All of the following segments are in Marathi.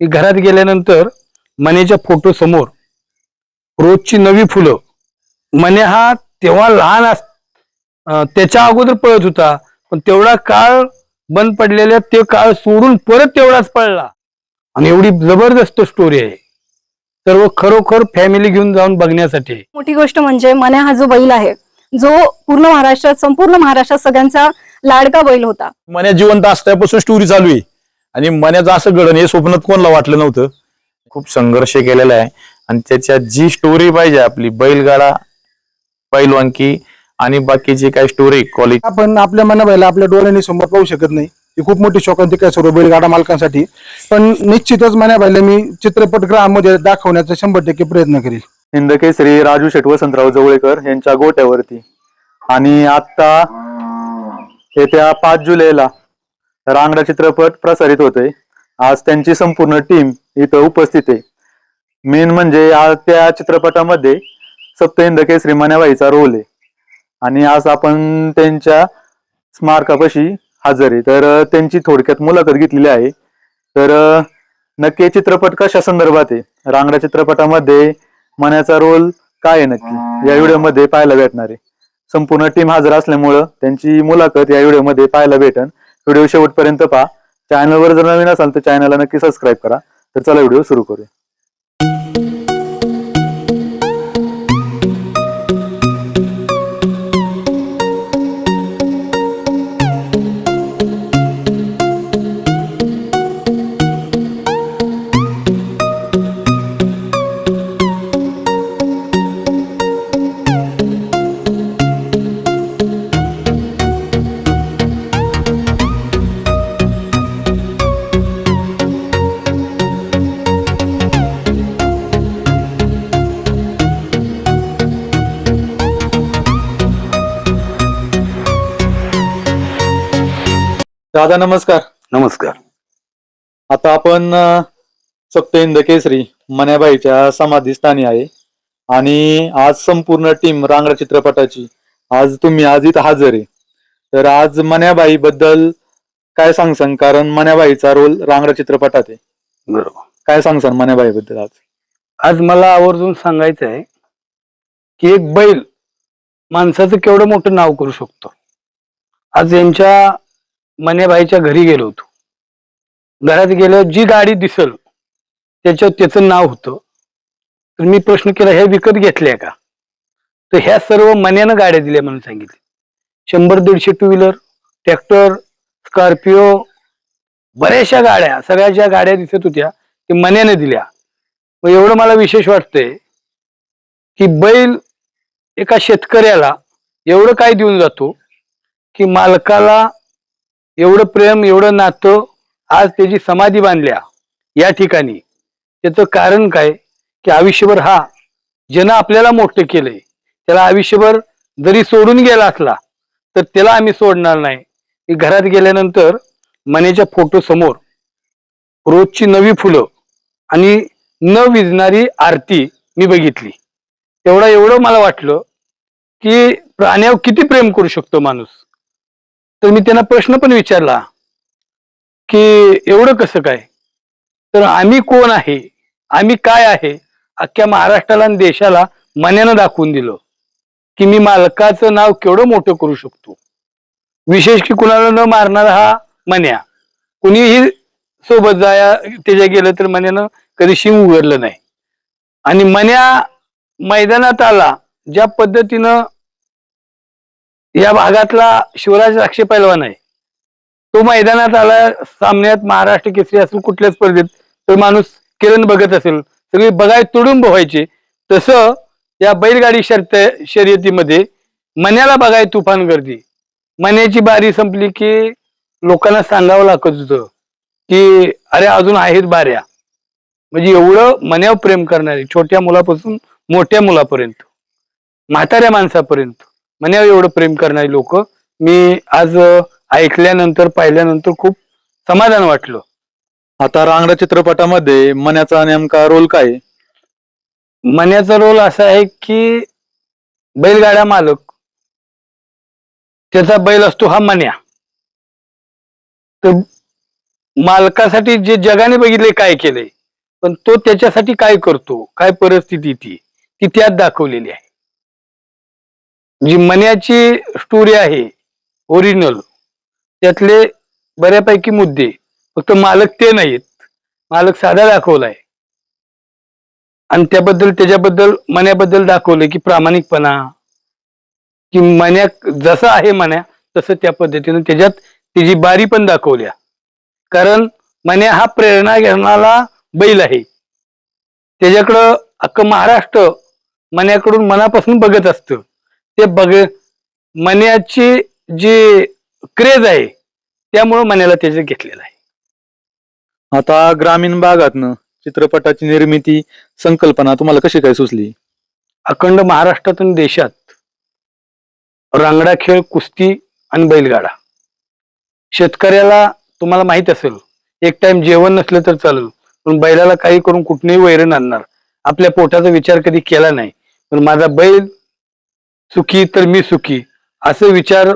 की घरात गेल्यानंतर मण्याच्या फोटो समोर रोजची नवी फुलं. मने हा तेव्हा लहान अस त्याच्या अगोदर पळत होता. पण तेवढा काळ बंद पडलेला ते काळ सोडून परत तेवढाच पळला. आणि एवढी जबरदस्त स्टोरी आहे. सर्व खरोखर फॅमिली घेऊन जाऊन बघण्यासाठी. मोठी गोष्ट म्हणजे मन्या हा जो बैल आहे जो पूर्ण महाराष्ट्रात संपूर्ण महाराष्ट्रात सगळ्यांचा लाडका बैल होता. मन्या जिवंत असल्यापासून स्टोरी चालू आहे. आणि मन्याचं असं घडण हे स्वप्नात कोणाला वाटलं नव्हतं. खूप संघर्ष केलेला आहे. आणि त्याच्यात जी स्टोरी पाहिजे आपली बैलगाडा पैलवानकी आणि बाकीची काय स्टोरी क्वालिटी आपण आपल्या मनाबाईला आपल्या डोळ्यांनी समोर पाहू शकत नाही. ही खूप मोठी शोकांतिका आहे सर्व बैलगाडा मालकांसाठी. पण निश्चितच मनाबाईला मी चित्रपटगृहामध्ये दाखवण्याचा शंभर टक्के प्रयत्न करेल. हिंदकेसरी राजू शेट वसंतराव जवळेकर यांच्या गोट्यावरती. आणि आता येत्या पाच जुलैला रांगडा चित्रपट प्रसारित होतोय. आज त्यांची संपूर्ण टीम इथं उपस्थित आहे. मेन म्हणजे आज त्या चित्रपटामध्ये सप्त हिंदकेसरी मण्याबाईचा रोल आहे. आणि आज आपण त्यांच्या स्मारकापाशी हजर आहे. तर त्यांची थोडक्यात मुलाखत घेतलेली आहे. तर नक्की चित्रपट कशा संदर्भात आहे? रांगडा चित्रपटामध्ये मण्याचा रोल काय आहे नक्की? या व्हिडिओमध्ये पाहायला भेटणार आहे. संपूर्ण टीम हजर असल्यामुळं त्यांची मुलाखत या व्हिडिओमध्ये पाहायला भेटन. व्हिडिओ शेवटपर्यंत पहा. चॅनलवर जर नवीन असाल तर चॅनलला नक्की सबस्क्राईब करा. तर चला व्हिडिओ सुरू करूया. दादा नमस्कार. नमस्कार. आता आपण अं, सप्त हिंद केसरी मण्याबाईच्या समाधीस्थानी आहे. आणि आज संपूर्ण टीम रांगडा चित्रपटाची आज तुम्ही आज इथं हजर. आहे तर आज मण्याबाई बद्दल काय सांगसान? कारण मण्याबाईचा रोल रांगडा चित्रपटात आहे. बरोबर. काय सांगसान मण्याबाई बद्दल आज? आज मला आवर्जून सांगायचं आहे की एक बैल माणसाचं केवढं मोठं नाव करू शकतो. आज यांच्या मनेबाईच्या घरी गेलो होतो. घरात गेल्यावर जी गाडी दिसल त्याच्यावर त्याचं नाव होतं. तर मी प्रश्न केला हे विकत घेतल्या का? तर ह्या सर्व मन्यानं गाड्या दिल्या म्हणून सांगितले. शंभर दीडशे टू व्हीलर ट्रॅक्टर स्कॉर्पिओ बऱ्याचशा गाड्या सगळ्या ज्या गाड्या दिसत होत्या ते मन्याने दिल्या. मग एवढं मला विशेष वाटतंय की बैल एका शेतकऱ्याला एवढं काय देऊन जातो की मालकाला एवढं प्रेम एवढं नातं आज त्याची समाधी बांधल्या या ठिकाणी. त्याचं कारण काय? की आयुष्यभर हा ज्यानं आपल्याला मोठं केलंय. त्याला आयुष्यभर जरी सोडून गेला असला तर त्याला आम्ही सोडणार नाही. की घरात गेल्यानंतर मनेच्या फोटो समोर रोजची नवी फुलं आणि न विजणारी आरती मी बघितली. तेवढा एवढं मला वाटलं की प्राण्यावर किती प्रेम करू शकतो माणूस? तर मी त्यांना प्रश्न पण विचारला की एवढं कसं काय? तर आम्ही कोण आहे? आम्ही काय आहे? अख्ख्या महाराष्ट्राला आणि देशाला मनानं दाखवून दिलं की मी मालकाचं नाव केवढं मोठं करू शकतो. विशेष की कुणाला न मारणारा हा मन्या. कुणीही सोबत जाया त्याच्या गेलं तर मन्यानं कधी शिंग उघडलं नाही. आणि मन्या मैदानात आला ज्या पद्धतीनं या भागातला शिवराज राक्षे पैलवान आहे. तो मैदानात आला सामन्यात महाराष्ट्र केसरी असेल कुठल्या स्पर्धेत तर माणूस किरण बघत असेल सगळी बघाय तुडुंब व्हायचे. तसं या बैलगाडी शर्त शर्यतीमध्ये मन्याला बघाय तुफान गर्दी. मन्याची बारी संपली की लोकांना सांगावं लागत होतं की अरे अजून आहेत बाऱ्या. म्हणजे एवढं मन्यावर प्रेम करणारे छोट्या मुलापासून मोठ्या मुलापर्यंत म्हाताऱ्या माणसापर्यंत. मन्यावर एवढं प्रेम करणारी लोक. मी आज ऐकल्यानंतर पाहिल्यानंतर खूप समाधान वाटलं. आता रांगडा चित्रपटामध्ये मण्याचा नेमका रोल काय? मन्याचा रोल असा आहे की बैलगाड्या मालक. त्याचा बैल असतो हा मन्या तर मालकासाठी जे जगाने बघितले काय केलंय पण तो त्याच्यासाठी काय करतो काय परिस्थिती ती ती त्यात दाखवलेली आहे. जी मन्याची स्टोरी आहे ओरिजिनल त्यातले बऱ्यापैकी मुद्दे फक्त मालक ते नाहीत. मालक साधा दाखवलाय. आणि त्याबद्दल त्याच्याबद्दल मन्याबद्दल दाखवलंय की प्रामाणिकपणा की मन्या जसं आहे मन्या तसं त्या पद्धतीनं त्याच्यात त्याची बारी पण दाखवल्या. कारण मन्या हा प्रेरणा घेणारा बैल आहे. त्याच्याकडं अख्खं महाराष्ट्र मन्याकडून मनापासून बघत असतं. ते बघ मन्याची जी क्रेज आहे त्यामुळं मन्याला त्याचं घेतलेलं आहे. आता ग्रामीण भागातनं चित्रपटाची निर्मिती संकल्पना तुम्हाला कशी काय सुचली? अखंड महाराष्ट्रातून देशात रांगडा खेळ कुस्ती आणि बैलगाडा. शेतकऱ्याला तुम्हाला माहीत असेल एक टाइम जेवण नसलं तर चालेल पण बैलाला काही करून कुठनंही वैरण आणणार. आपल्या पोटाचा विचार कधी केला नाही पण माझा बैल सुखी तर मी सुखी. असे विचार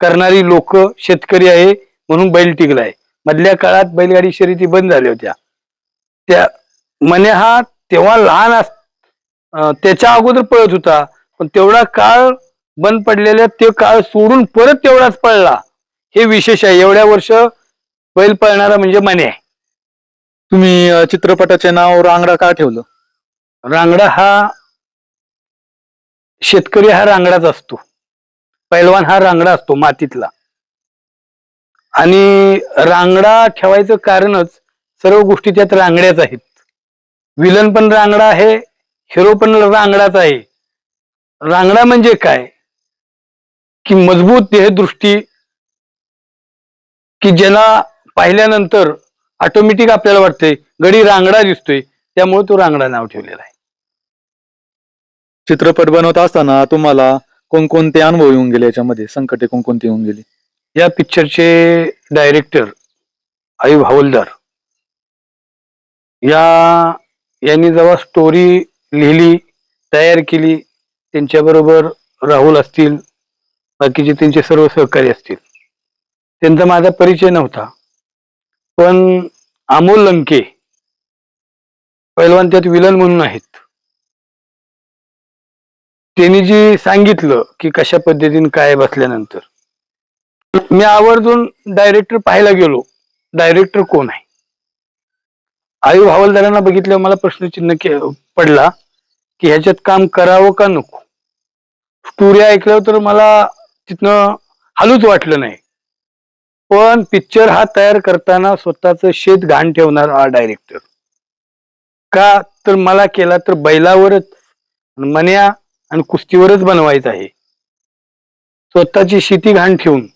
करणारी लोक शेतकरी आहे म्हणून बैल टिकलाय. मधल्या काळात बैलगाडी शर्यती बंद झाल्या होत्या. त्या मने हा तेव्हा लहान अस त्याच्या अगोदर पळत होता. पण तेवढा काळ बंद पडलेला ते काळ सोडून परत तेवढाच पळला. हे विशेष आहे. एवढ्या वर्ष बैल पळणारा म्हणजे मने आहे. तुम्ही चित्रपटाचे नाव रांगडा का ठेवलं? रांगडा हा शेतकरी हा रांगडाच असतो. पैलवान हा रांगडा असतो मातीतला. आणि रांगडा ठेवायचं कारणच सर्व गोष्टी त्यात रांगड्याच आहेत. विलन पण रांगडा आहे हिरो पण रांगडाच आहे. रांगडा म्हणजे काय? की मजबूत देहदृष्टी की ज्याला पाहिल्यानंतर ऑटोमॅटिक आपल्याला वाटतंय गडी रांगडा दिसतोय त्यामुळे तो रांगडा नाव ठेवलेला आहे. चित्रपट बनवत असताना तुम्हाला कोणकोणते अनुभव येऊन गेले याच्यामध्ये? संकटे कोणकोणती येऊन गेली? या पिक्चरचे डायरेक्टर आयुब हवलदार या यांनी जेव्हा स्टोरी लिहिली तयार केली त्यांच्याबरोबर राहुल असतील बाकीचे त्यांचे सर्व सहकारी असतील. त्यांचा माझा परिचय नव्हता. पण अमोल लंके पैलवान त्यात विलन म्हणून आहेत. त्यांनी जी सांगितलं की कशा पद्धतीने काय बसल्यानंतर. मी आवर्जून डायरेक्टर पाहायला गेलो. डायरेक्टर कोण आहे? आयु हवालदारांना बघितल्यावर मला प्रश्नचिन्ह पडला की ह्याच्यात काम करावं का नको? स्टोरी ऐकल्यावर तर मला तिथनं हालूच वाटलं नाही. पण पिक्चर हा तयार करताना स्वतःच शेत घाण ठेवणार हा डायरेक्टर का तर मला केला तर बैलावरच. मन्या आणि कुस्तीवरच बनवायचं आहे स्वतःची शेती घाण ठेवून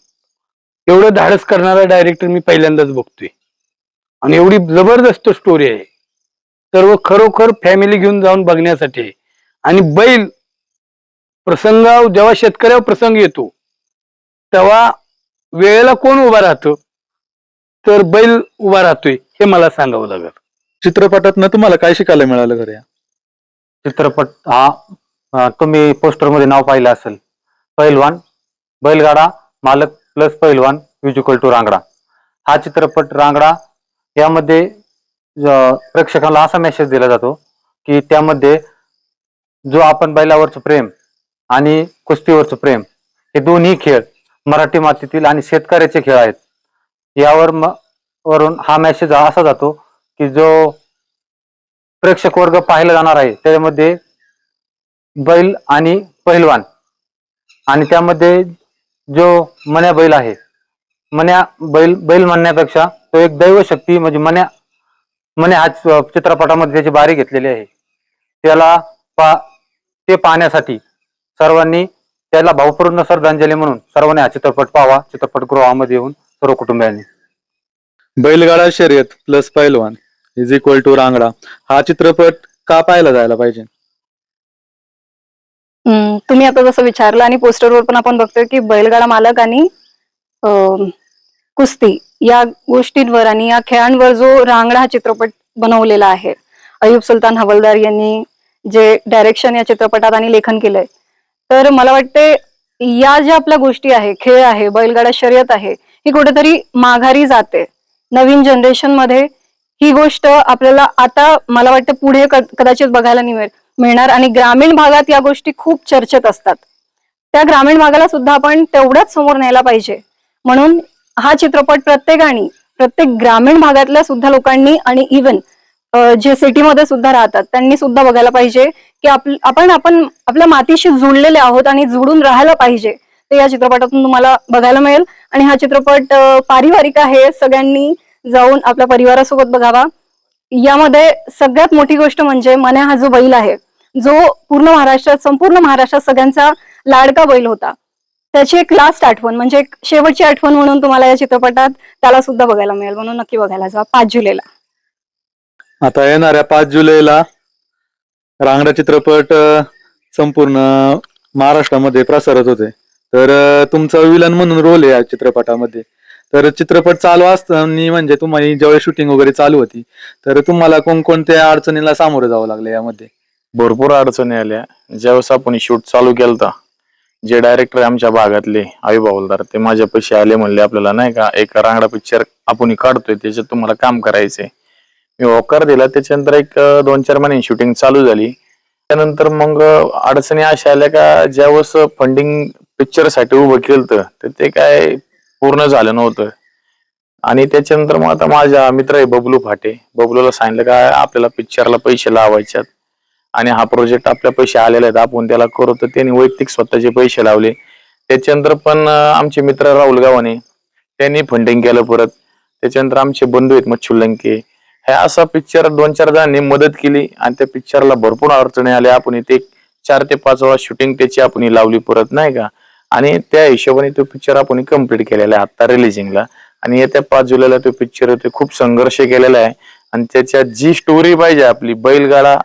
एवढं धाडस करणारा डायरेक्टर मी पहिल्यांदाच बघतोय आणि एवढी जबरदस्त स्टोरी आहे सर्व खरोखर फॅमिली घेऊन जाऊन बघण्यासाठी आहे. आणि बैल प्रसंगाव जेव्हा शेतकऱ्यावर प्रसंग येतो तेव्हा वेळेला कोण उभा राहतं तर बैल उभा राहतोय हे मला सांगावं लागेल चित्रपटातनं तुम्हाला काय शिकायला मिळालं खरं या? चित्रपट हा तुम्ही पोस्टरमध्ये नाव पाहिलं असेल. पैलवान बैलगाडा मालक प्लस पैलवान इक्वल टू रांगडा. हा चित्रपट रांगडा यामध्ये प्रेक्षकाला असा मेसेज दिला जातो की त्यामध्ये जो आपण बैलावरचं प्रेम आणि कुस्तीवरचं प्रेम हे दोन्ही खेळ मराठी मातीतील आणि शेतकऱ्याचे खेळ आहेत. यावर म वरून हा मेसेज असा जातो की जो प्रेक्षक वर्ग पाहिला जाणार आहे त्यामध्ये बैल आणि पहिलवान. आणि त्यामध्ये जो मन्या बैल आहे मन्या बैल बैल म्हणण्यापेक्षा तो एक दैवशक्ती म्हणजे मन्या मन्या हा चित्रपटामध्ये त्याची बारी घेतलेली आहे. त्याला पा ते पाहण्यासाठी सर्वांनी त्याला भावपूर्ण श्रद्धांजली म्हणून सर्वांनी हा चित्रपट पाहावा. चित्रपटगृहामध्ये येऊन सर्व कुटुंबियांनी. बैलगाडा शर्यत प्लस पैलवान इज इक्वल टू रांगडा. हा चित्रपट का पाहायला जायला पाहिजे? तुम्ही आता जसं विचारलं आणि पोस्टरवर पण आपण बघतोय की बैलगाडा मालक आणि कुस्ती या गोष्टींवर आणि या खेळांवर जो रांगडा हा चित्रपट बनवलेला आहे. अयुब सुलतान हवलदार यांनी जे डायरेक्शन या चित्रपटात आणि लेखन केलंय. तर मला वाटते या ज्या आपल्या गोष्टी आहे खेळ आहे बैलगाडा शर्यत आहे ही कुठेतरी माघारी जाते. नवीन जनरेशनमध्ये ही गोष्ट आपल्याला आता मला वाटतं पुढे कदाचित बघायला नाही मिळणार आणि ग्रामीण भागात या गोष्टी खूप चर्चेत असतात. त्या ग्रामीण भागाला सुद्धा आपण तेवढ्याच समोर न्यायला पाहिजे. म्हणून हा चित्रपट प्रत्येकाने प्रत्येक ग्रामीण भागातल्या सुद्धा लोकांनी आणि इवन जे सिटीमध्ये सुद्धा राहतात त्यांनी सुद्धा बघायला पाहिजे की आपण आपण आपल्या मातीशी जुळलेले आहोत आणि जुळून राहायला पाहिजे. ते या चित्रपटातून तुम्हाला बघायला मिळेल. आणि हा चित्रपट पारिवारिक आहे. सगळ्यांनी जाऊन आपल्या परिवारासोबत बघावा. यामध्ये सगळ्यात मोठी गोष्ट म्हणजे मन्या हा जो बैल आहे. जो पूर्ण महाराष्ट्रात संपूर्ण महाराष्ट्रात सगळ्यांचा लाडका बैल होता. त्याची एक लास्ट आठवण म्हणजे एक शेवटची आठवण म्हणून तुम्हाला या चित्रपटात त्याला सुद्धा बघायला मिळेल. म्हणून नक्की बघायला जा पाच जुलैला. आता येणाऱ्या पाच जुलैला रांगडा चित्रपट संपूर्ण महाराष्ट्रामध्ये प्रसारत होते तर तुमचा विलन म्हणून रोल आहे या चित्रपटामध्ये. तर चित्रपट चालू असताना म्हणजे तुम्हाला ज्यावेळेस शूटिंग वगैरे चालू होती तर तुम्हाला कोणकोणत्या अडचणीला सामोरं जावं लागलं यामध्ये? भरपूर अडचणी आल्या. ज्यावेळेस आपण शूट चालू केलता जे डायरेक्टर आमच्या भागातले आई बावलदार ते माझ्या पैसे आले म्हणले आपल्याला नाही का एक रांगडा पिक्चर आपण काढतोय त्याच्यात तुम्हाला काम करायचंय. मी होकार दिला. त्याच्यानंतर एक दोन चार महिने शूटिंग चालू झाली. त्यानंतर मग अडचणी अशा आल्या का ज्यावेळेस फंडिंग पिक्चरसाठी उभं केलं तर ते काय पूर्ण झालं नव्हतं. आणि त्याच्यानंतर मग आता माझ्या मित्र आहे बबलू फाटे. बबलूला सांगितलं का आपल्याला पिक्चरला पैसे लावायच्यात. आणि हा प्रोजेक्ट आपल्या पैसे आलेले आहेत. आपण त्याला करू तर त्यांनी वैयक्तिक स्वतःचे पैसे लावले. त्याच्यानंतर पण आमचे मित्र राहुल गावाने त्यांनी फंडिंग केलं परत. त्याच्यानंतर आमचे बंधू आहेत मच्छू लंके. हे असा पिक्चर दोन चार जणांनी मदत केली आणि त्या पिक्चरला भरपूर अडचणी आल्या. आपण इथे चार ते पाच वेळा शूटिंग त्याची आपण लावली परत नाही का? आणि त्या हिशोबाने तो पिक्चर आपण कंप्लीट केलेला आहे आता रिलीजिंगला आणि येत्या पाच जुलैला तो पिक्चर ते खूप संघर्ष केलेला आहे. आणि त्याच्यात जी स्टोरी पाहिजे आपली बैलगाडा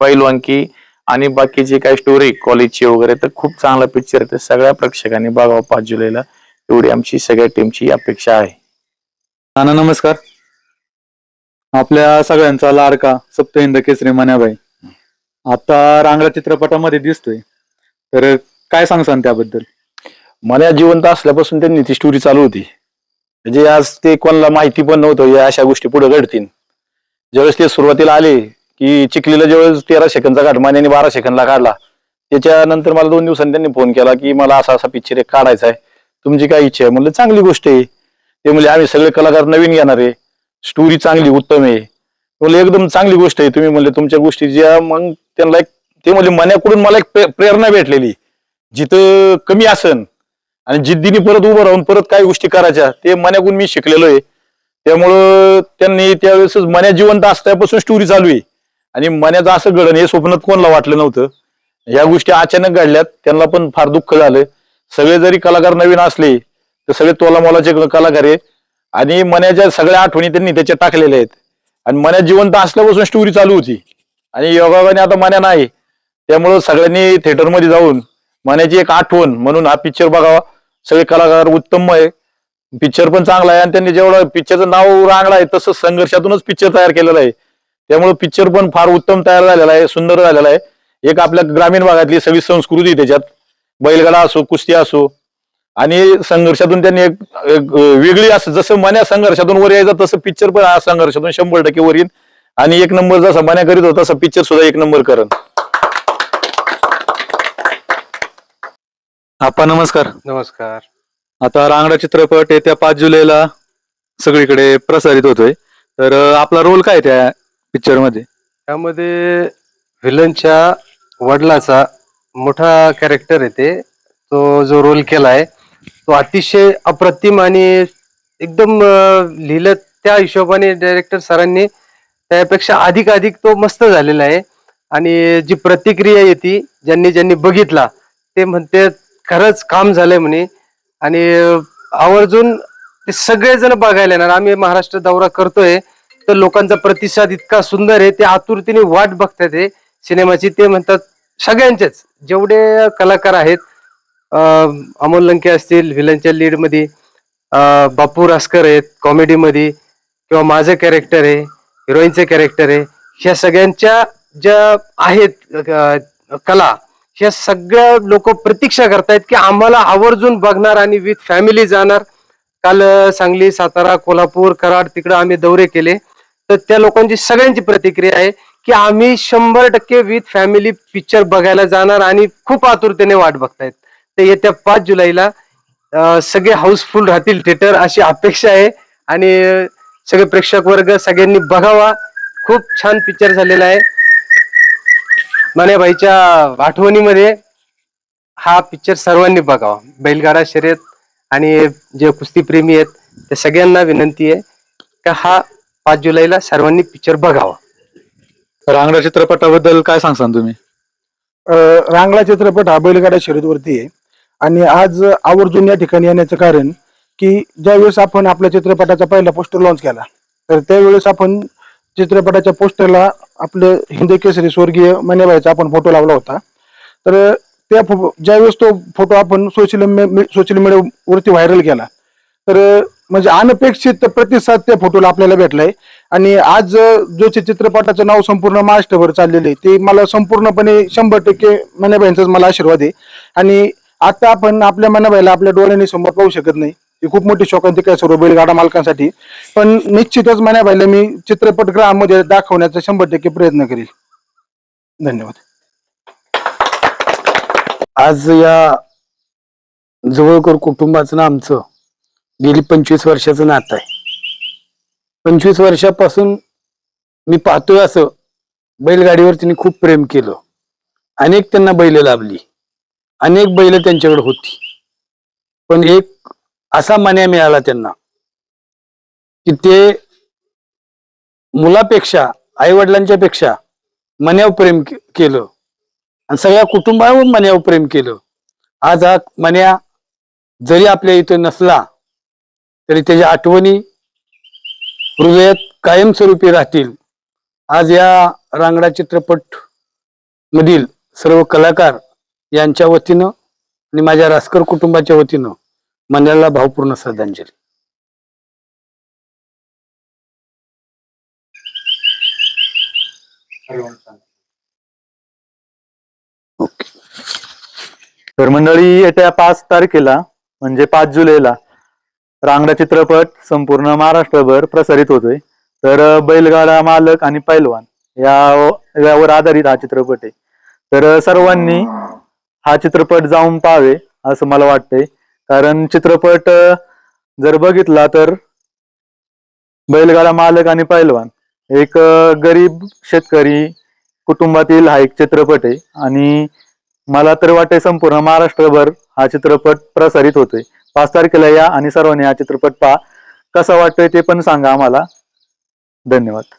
पैलवानकी आणि बाकीची काही स्टोरी कॉलेजची वगैरे तर खूप चांगला पिक्चर आहे. ते सगळ्या प्रेक्षकांनी बघावं पाच जुलैला एवढी आमची सगळ्या टीमची अपेक्षा आहे. नाना नमस्कार. आपल्या सगळ्यांचा लाडका सप्तहिंद केसरी मन्याबाई आता रांगडा चित्रपटामध्ये दिसतोय. तर काय सांगसान त्याबद्दल? मन्या जिवंत असल्यापासून त्यांनी ती स्टोरी चालू होती. म्हणजे आज ते कोणाला माहिती पण नव्हतं या अशा गोष्टी पुढे घडतील. ज्यावेळेस ते सुरुवातीला आले की चिखलीला ज्यावेळेस तेरा सेकंदचा घाट मान्याने बारा सेकंदला काढला त्याच्यानंतर मला दोन दिवसांनी त्यांनी फोन केला की मला असा असा पिक्चर एक काढायचा आहे. तुमची काय इच्छा आहे? म्हणलं चांगली गोष्ट आहे. ते म्हणजे आम्ही सगळे कलाकार नवीन घेणार आहे. स्टोरी चांगली उत्तम आहे. म्हणलं एकदम चांगली गोष्ट आहे. तुम्ही म्हणले तुमच्या गोष्टी ज्या मग त्यांना एक ते म्हणजे मन्याकडून मला एक प्रेरणा भेटलेली. जिथं कमी असन आणि जिद्दीने परत उभं राहून परत काय गोष्टी करायच्या ते मन्याकडून मी शिकलेलो आहे. त्यामुळं त्यांनी त्यावेळेसच मन्या जिवंत असल्यापासून स्टोरी चालू आहे. आणि मन्याचं असं घडण हे स्वप्नात कोणाला वाटलं नव्हतं. या गोष्टी अचानक घडल्यात त्यांना पण फार दुःख झालं सगळे जरी कलाकार नवीन असले तर सगळे तोला मोलाचे कलाकार आहे आणि मन्याच्या सगळ्या आठवणी त्यांनी त्याच्यात टाकलेल्या आहेत. आणि मन्या जिवंत असल्यापासून स्टोरी चालू होती. आणि योगाने आता मन्या नाही. त्यामुळं सगळ्यांनी थिएटरमध्ये जाऊन मन्याची एक आठवण म्हणून हा पिक्चर बघावा. सगळे कलाकार उत्तम आहे. पिक्चर पण चांगला आहे. आणि त्यांनी जेवढं पिक्चरचं नाव रांगला आहे तसं संघर्षातूनच पिक्चर तयार केलेलं आहे. त्यामुळे पिक्चर पण फार उत्तम तयार झालेला आहे सुंदर झालेला आहे. एक आपल्या ग्रामीण भागातली सगळी संस्कृती त्याच्यात. बैलगाडा असो कुस्ती असो. आणि संघर्षातून त्यांनी एक एक वेगळी असं जसं मन्या संघर्षातून वर यायचं तसं पिक्चर पण हा संघर्षातून शंभर टक्के वर येईल. आणि एक नंबर जसा मन्या करीत होता तसं पिक्चर सुद्धा एक नंबर करण. आपा नमस्कार. नमस्कार. आता रांगडा चित्रपट येत्या पाच जुलैला सगळीकडे प्रसारित होतोय. तर अं, आपला रोल काय त्या पिक्चरमध्ये? त्यामध्ये व्हिलनच्या वडिलाचा मोठा कॅरेक्टर आहे ते. तो जो रोल केलाय तो अतिशय अप्रतिम आणि एकदम अं, लिहिलं त्या हिशोबाने डायरेक्टर सरांनी त्यापेक्षा अधिक अधिक तो मस्त झालेला आहे. आणि जी प्रतिक्रिया येते ज्यांनी ज्यांनी बघितला ते म्हणते खरंच काम झालंय म्हणे. आणि आवर्जून ते सगळेजण बघायला येणार. आम्ही महाराष्ट्र दौरा करतोय. तर लोकांचा प्रतिसाद इतका सुंदर आहे ते आतुरतेने वाट बघतात हे सिनेमाची. ते म्हणतात सगळ्यांचेच जेवढे कलाकार आहेत अमोल लंके असतील व्हिलनच्या लीडमध्ये बापू रासकर आहेत कॉमेडीमध्ये किंवा माझं कॅरेक्टर आहे हिरोईनचं कॅरेक्टर आहे ह्या सगळ्यांच्या ज्या आहेत कला ह्या सगळ्या लोक प्रतीक्षा करतायत की आम्हाला आवर्जून बघणार आणि विथ फॅमिली जाणार. काल सांगली सातारा कोल्हापूर कराड तिकडं आम्ही दौरे केले. तर त्या लोकांची सगळ्यांची प्रतिक्रिया आहे की आम्ही शंभर टक्के विथ फॅमिली पिक्चर बघायला जाणार आणि खूप आतुरतेने वाट बघतायत. ते येत्या पाच जुलैला सगळे हाऊसफुल राहतील थिएटर अशी अपेक्षा आहे आणि सगळे प्रेक्षक वर्ग सगळ्यांनी बघावा. खूप छान पिक्चर झालेला आहे. मानेबाईच्या आठवणीमध्ये हा पिक्चर सर्वांनी बघावा. बैलगाडा शर्यत आणि जे कुस्तीप्रेमी आहेत त्या सगळ्यांना विनंती आहे का हा पाच जुलैला सर्वांनी पिक्चर बघावा. रांगडा चित्रपटाबद्दल काय सांगसान तुम्ही? अं, रांगडा चित्रपट हा बैलगाडा शर्यतवरती आहे. आणि आज आवर्जून या ठिकाणी येण्याचं कारण की ज्यावेळेस आपण आपल्या चित्रपटाचा पहिला पोस्टर लॉन्च केला तर त्यावेळेस आपण चित्रपटाच्या पोस्टरला आपलं हिंदी केसरी स्वर्गीय मनेबाईचा आपण फोटो लावला होता. तर त्या फो- ज्यावेळेस तो फोटो आपण सोशल सोशल मीडियावरती व्हायरल केला तर म्हणजे अनपेक्षित प्रतिसाद त्या फोटोला आपल्याला भेटलाय. आणि आज जो चित्रपटाचं नाव संपूर्ण महाराष्ट्रभर चाललेलं आहे ते मला संपूर्णपणे शंभर टक्के मनाबाईंचाच मला आशीर्वाद आहे. आणि आता आपण आपल्या मनाबाईला आपल्या डोळ्यांनी समोर पाहू शकत नाही. ही खूप मोठी शोकांतिका आहे सर्व बैलगाडा मालकांसाठी. पण निश्चितच मनाबाईला मी चित्रपटगृहामध्ये दाखवण्याचा शंभर टक्के प्रयत्न करेल. धन्यवाद. आज या जवळकर कुटुंबाचं ना आमचं गेली पंचवीस वर्षाचं नातं आहे. पंचवीस वर्षापासून मी पाहतोय असं बैलगाडीवर त्यांनी खूप प्रेम केलं. अनेक त्यांना बैल लाभली. अनेक बैल त्यांच्याकडे होती. पण एक असा मान्या मिळाला त्यांना की ते मुलापेक्षा आई वडिलांच्या पेक्षा मन्यावर प्रेम केलं. आणि सगळ्या कुटुंबावर मन्यावर प्रेम केलं. आज हा मन्या जरी आपल्या इथं नसला तरी त्याच्या आठवणी हृदयात कायमस्वरूपी राहतील. आज या रांगडा चित्रपट मधील सर्व कलाकार यांच्या वतीनं आणि माझ्या रासकर कुटुंबाच्या वतीनं मन्याला भावपूर्ण श्रद्धांजली. ओके. तर मंडळी येत्या पाच तारखेला म्हणजे पाच जुलैला रांगडा चित्रपट संपूर्ण महाराष्ट्रभर प्रसारित होतोय. तर बैलगाडा मालक आणि पैलवान या यावर आधारित हा चित्रपट आहे. तर सर्वांनी हा चित्रपट जाऊन पाहावे असं मला वाटतंय. कारण चित्रपट जर बघितला तर बैलगाडा मालक आणि पैलवान एक गरीब शेतकरी कुटुंबातील हा एक चित्रपट आहे. आणि मला तर वाटते संपूर्ण महाराष्ट्रभर हा चित्रपट प्रसारित होतोय. पाच तारखेला या आणि सर्वांनी हा चित्रपट पहा. कसा वाटतोय ते पण सांगा आम्हाला. धन्यवाद.